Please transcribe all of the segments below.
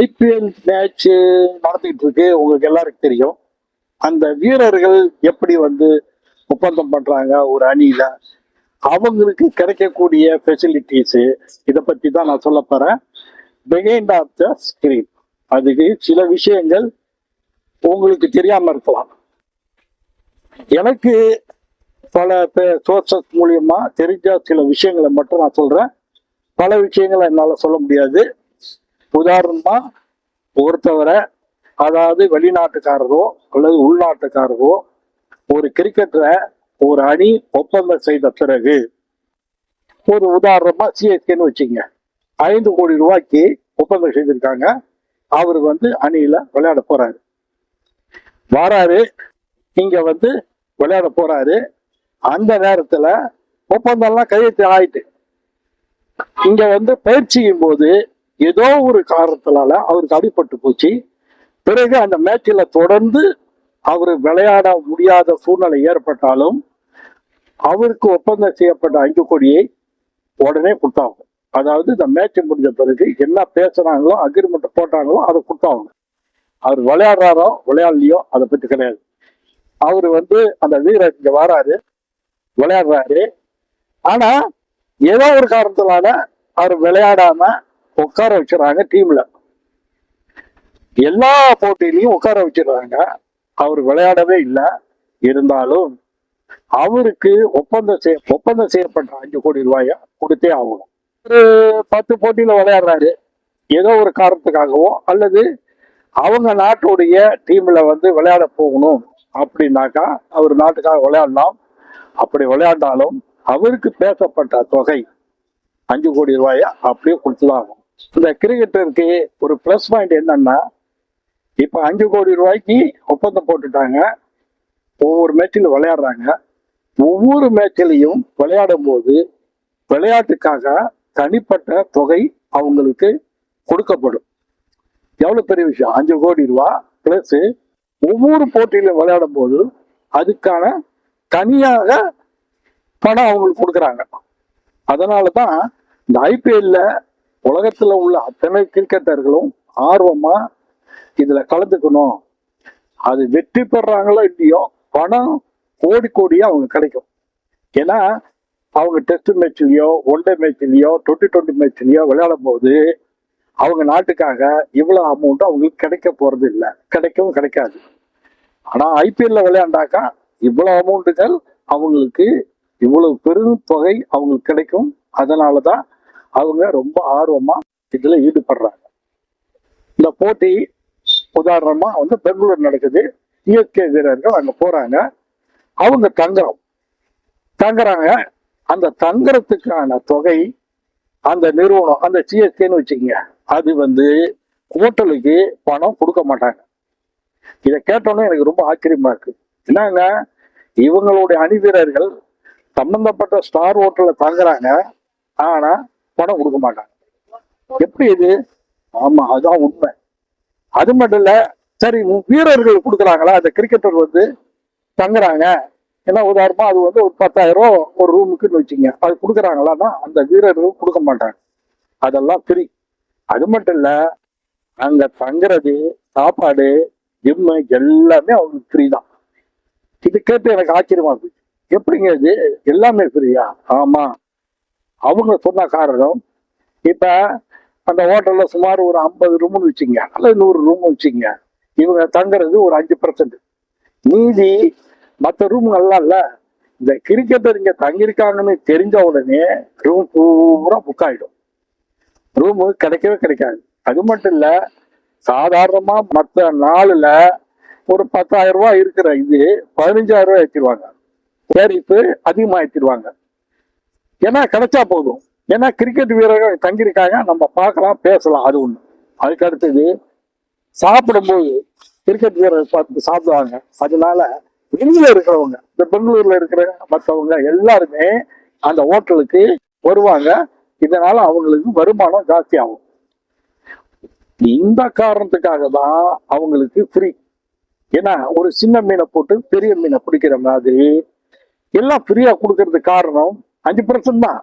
IPL match நடந்துகிட்டு இருக்கு உங்களுக்கு எல்லாருக்கும் தெரியும். அந்த வீரர்கள் எப்படி வந்து ஒப்பந்தம் பண்றாங்க ஒரு அணியில? அவங்களுக்கு கிடைக்கக்கூடிய ஃபெசிலிட்டிஸ் இதை பத்தி தான் நான் சொல்ல போறேன். பிகைண்ட் ஆஃப் த ஸ்கிரீன் அதுக்கு சில விஷயங்கள் உங்களுக்கு தெரியாம இருக்கலாம். எனக்கு பல சோர்சஸ் மூலியமா தெரிஞ்ச சில விஷயங்களை மட்டும் நான் சொல்றேன். பல விஷயங்களை என்னால் சொல்ல முடியாது. உதாரணமா ஒருத்தவரை அதாவது வெளிநாட்டுக்காரரோ அல்லது உள்நாட்டுக்காரரோ ஒரு கிரிக்கெட்டரை ஒரு அணி ஒப்பந்தம் செய்த பிறகு ஒரு உதாரணமா சிஎஸ்கேன்னு வச்சுங்க ஐந்து கோடி ரூபாய்க்கு ஒப்பந்தம் செய்திருக்காங்க. அவருக்கு வந்து அணியில விளையாட போறாரு. வராரு. இங்க வந்து விளையாட போறாரு. அந்த நேரத்துல ஒப்பந்தம்லாம் கையெழுத்து ஆயிட்டு இங்க வந்து பயிற்சியும் போது ஏதோ ஒரு காரணத்தினால அவருக்கு அடிபட்டு போச்சு. பிறகு அந்த மேட்சில் தொடர்ந்து அவர் விளையாட முடியாத சூழ்நிலை ஏற்பட்டாலும் அவருக்கு ஒப்பந்தம் செய்யப்பட்ட அஞ்சு கோடியை உடனே கொடுத்தாங்க. அதாவது இந்த மேட்ச் முடிஞ்ச பிறகு என்ன பேசுறாங்களோ அக்ரிமெண்ட் போட்டாங்களோ அதை கொடுத்தாங்க. அவர் விளையாடுறாரோ விளையாடலையோ அதை பற்றி கிடையாது. அவர் வந்து அந்த வீரர் இங்க வராரு விளையாடுறாரு. ஆனா ஏதோ ஒரு காரணத்தினால அவர் விளையாடாம உட்கார வச்சிடறாங்க டீம்ல எல்லா போட்டியிலையும் உட்கார வச்சிடுறாங்க. அவர் விளையாடவே இல்லை. இருந்தாலும் அவருக்கு ஒப்பந்தம் செய்ய ஒப்பந்தம் செய்யப்பட்ட அஞ்சு கோடி ரூபாய கொடுத்தே ஆகணும். ஒரு பத்து போட்டியில விளையாடுறாரு. ஏதோ ஒரு காரணத்துக்காகவோ அல்லது அவங்க நாட்டுடைய டீம்ல வந்து விளையாட போகணும் அப்படின்னாக்கா அவர் நாட்டுக்காக விளையாடலாம். அப்படி விளையாண்டாலும் அவருக்கு பேசப்பட்ட தொகை அஞ்சு கோடி ரூபாய அப்படியே கொடுத்துதான் ஆகும் இந்த கிரிக்கெட்டருக்கு ஒரு ப்ளஸ் பாயிண்ட் என்னன்னா இப்போ அஞ்சு கோடி ரூபாய்க்கு ஒப்பந்தம் போட்டுட்டாங்க. ஒவ்வொரு மேட்சிலும் விளையாடுறாங்க. ஒவ்வொரு மேட்சிலையும் விளையாடும் போது விளையாட்டுக்காக தனிப்பட்ட தொகை அவங்களுக்கு கொடுக்கப்படும். எவ்வளோ பெரிய விஷயம்? அஞ்சு கோடி ரூபா ப்ளஸ் ஒவ்வொரு போட்டியிலும் விளையாடும் போது அதுக்கான தனியாக பணம் அவங்களுக்கு கொடுக்குறாங்க. அதனால தான் இந்த ஐபிஎல்ல உலகத்துல உள்ள அத்தனை கிரிக்கெட்டர்களும் ஆர்வமா இதுல கலந்துக்கணும். அது வெற்றி பெறாங்களோ இல்லையோ பணம் கோடி கோடியா அவங்க கிடைக்கும். ஏன்னா அவங்க டெஸ்ட் மேட்ச்லயோ ஒன் டே மேட்ச்லயோ டுவெண்ட்டி டுவெண்ட்டி மேட்ச்லயோ விளையாடும் போது அவங்க நாட்டுக்காக இவ்வளவு அமௌண்ட் அவங்களுக்கு கிடைக்க போறது இல்லை. கிடைக்கவும் கிடைக்காது. ஆனா ஐபிஎல்ல விளையாண்டாக்கா இவ்வளவு அமௌண்ட்டுகள் அவங்களுக்கு இவ்வளவு பெரும் தொகை அவங்களுக்கு கிடைக்கும். அதனாலதான் அவங்க ரொம்ப ஆர்வமா இதுல ஈடுபடுறாங்க. இந்த போட்டி உதாரணமா வந்து பெங்களூர் நடக்குது. இயற்கை வீரர்கள் அங்க போறாங்க. அவங்க தங்குறோம். தங்குறாங்க. அந்த தங்குறதுக்கான தொகை அந்த நிறுவனம் அந்த சிஎஸ்கேன்னு வச்சுக்கோங்க அது வந்து ஹோட்டலுக்கு பணம் கொடுக்க மாட்டாங்க. இதை கேட்டோன்னே எனக்கு ரொம்ப ஆச்சரியமா இருக்கு. என்னங்க? இவங்களுடைய அணி வீரர்கள் சம்பந்தப்பட்ட ஸ்டார் ஹோட்டல்ல தங்குறாங்க. ஆனா பணம் கொடுக்க மாட்டாங்க. எப்படி இது? ஆமா அதுதான் உண்மை. அது மட்டும் இல்ல சரி வீரர்கள் கொடுக்குறாங்களா? அந்த கிரிக்கெட்டர் வந்து தங்குறாங்க. ஏன்னா உதாரணமா அது வந்து ஒரு பத்தாயிரம் ரூபா ஒரு ரூமுக்குன்னு வச்சுங்க அது கொடுக்குறாங்களான்னா அந்த வீரர்கள் கொடுக்க மாட்டாங்க. அதெல்லாம் ஃப்ரீ அது மட்டும் இல்ல அங்க தங்குறது சாப்பாடு ஜிம்மு எல்லாமே அவங்களுக்கு ஃப்ரீ தான். இது கேட்டு எனக்கு ஆச்சரியமா போச்சு எப்படிங்க இது? எல்லாமே ஃப்ரீயா ஆமா. அவங்க சொன்ன காரணம் இப்போ அந்த ஹோட்டலில் சுமார் ஒரு ஐம்பது ரூம்னு வச்சுங்க அல்லது நூறு ரூம் வச்சுங்க இவங்க தங்குறது ஒரு அஞ்சு பர்சன்ட் மீதி மற்ற ரூம்கள்லாம் இல்லை. இந்த கிரிக்கெட்டர் இங்கே தங்கியிருக்காங்கன்னு தெரிஞ்ச உடனே ரூம் பூரா புக் ஆகிடும் ரூமு கிடைக்கவே கிடைக்காது. அது மட்டும் இல்லை சாதாரணமாக மற்ற நாளில் ஒரு பத்தாயிரம் ரூபா இருக்கிற இது பதினஞ்சாயிரம் ரூபா ஏற்றிடுவாங்க டேரிஃபு அதிகமாக ஏற்றிடுவாங்க ஏன்னா கிடைச்சா போதும். ஏன்னா கிரிக்கெட் வீரர்கள் தங்கியிருக்காங்க. நம்ம பார்க்கலாம் பேசலாம். அது ஒன்று அதுக்கு அடுத்தது சாப்பிடும்போது கிரிக்கெட் வீரர்கள் பார்த்து சாப்பிடுவாங்க. அதனால வெளியில இருக்கிறவங்க இந்த பெங்களூர்ல இருக்கிற மற்றவங்க எல்லாருமே அந்த ஹோட்டலுக்கு வருவாங்க. இதனால அவங்களுக்கு வருமானம் ஜாஸ்தி ஆகும் இந்த காரணத்துக்காக தான் அவங்களுக்கு ஃப்ரீ ஏன்னா ஒரு சின்ன மீனை போட்டு பெரிய மீனை பிடிக்கிற மாதிரி எல்லாம் ஃப்ரீயா கொடுக்கறதுக்கு காரணம் அஞ்சு பர்சன்ட் தான்.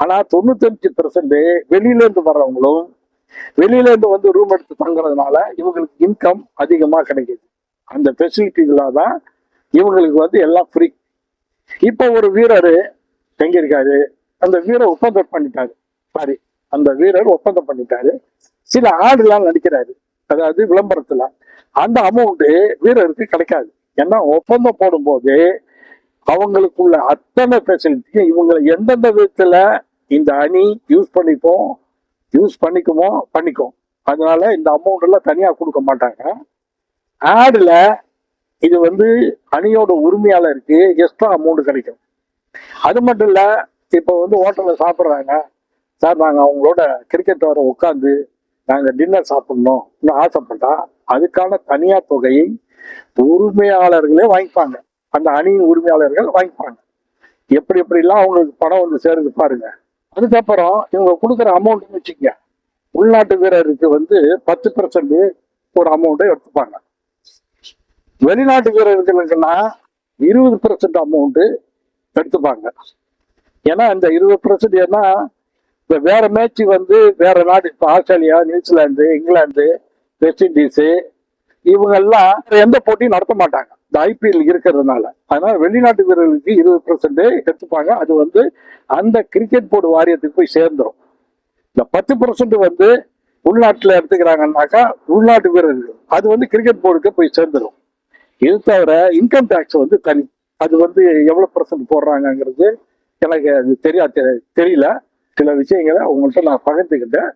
ஆனா தொண்ணூத்தஞ்சு பெர்சன்ட் வெளியில இருந்து வர்றவங்களும் வெளியில இருந்து வந்து ரூம் எடுத்து தங்குறதுனால இவங்களுக்கு இன்கம் அதிகமா கிடைக்குது. அந்த ஃபெசிலிட்டிகளாக தான் இவங்களுக்கு வந்து எல்லாம் ஃப்ரீ இப்போ ஒரு வீரர் தங்கியிருக்காரு. அந்த வீரர் ஒப்பந்தம் பண்ணிட்டாரு. சாரி அந்த வீரர் ஒப்பந்தம் பண்ணிட்டாரு. சில ஆடுலாம் நடிக்கிறாரு. அதாவது விளம்பரத்துல. அந்த அமௌண்ட் வீரருக்கு கிடைக்காது. ஏன்னா ஒப்பந்தம் போடும்போது அவங்களுக்குள்ள அத்தனை ஃபெசிலிட்டியும் இவங்களை எந்தெந்த விதத்துல இந்த அணி யூஸ் பண்ணிப்போம் யூஸ் பண்ணிக்குமோ பண்ணிக்கும். அதனால இந்த அமௌண்ட் எல்லாம் தனியாக கொடுக்க மாட்டாங்க. ஆடில் இது வந்து அணியோட உரிமையாளருக்கு எக்ஸ்ட்ரா அமௌண்ட் கிடைக்கும். அது மட்டும் இல்லை இப்போ வந்து ஹோட்டலில் சாப்பிட்றாங்க. சார் நாங்கள் அவங்களோட கிரிக்கெட் வர உட்காந்து நாங்கள் டின்னர் சாப்பிட்ணும். ஆசைப்பட்டா அதுக்கான தனியார் தொகையை உரிமையாளர்களே வாங்கிப்பாங்க. அந்த அணியின் உரிமையாளர்கள் வாங்கிப்பாங்க. எப்படி எப்படிலாம் அவங்களுக்கு பணம் வந்து சேருது பாருங்க. அதுக்கப்புறம் இவங்க கொடுக்குற அமௌண்ட்னு வச்சுக்கங்க. உள்நாட்டு வீரருக்கு வந்து பத்து பர்சன்ட் ஒரு அமௌண்ட்டை எடுத்துப்பாங்க. வெளிநாட்டு வீரர்களுக்குன்னா இருபது பர்சன்ட் அமௌண்ட்டு எடுத்துப்பாங்க. ஏன்னா இந்த இருபது பர்சன்ட் ஏன்னா இப்போ வேற மேட்ச் வந்து வேற நாடு இப்போ Australia New Zealand England West Indies இவங்கெல்லாம் எந்த போட்டியும் நடத்த மாட்டாங்க. இந்த ஐபிஎல் இருக்கிறதுனால. அதனால வெளிநாட்டு வீரர்களுக்கு இருபது பர்சன்ட் எடுத்துப்பாங்க. அது வந்து அந்த கிரிக்கெட் போர்டு வாரியத்துக்கு போய் சேர்ந்துடும் இந்த பத்து பர்சன்ட் வந்து உள்நாட்டில் எடுத்துக்கிறாங்கன்னாக்கா உள்நாட்டு வீரர்கள். அது வந்து கிரிக்கெட் போர்டுக்கு போய் சேர்ந்துரும். இது தவிர இன்கம் டேக்ஸ் வந்து தனி. அது வந்து எவ்வளோ பர்சன்ட் போடுறாங்கங்கிறது எனக்கு அது தெரியா தெ- தெரியல. சில விஷயங்களை உங்கள்கிட்ட நான் பகிர்ந்துக்கிட்டேன்.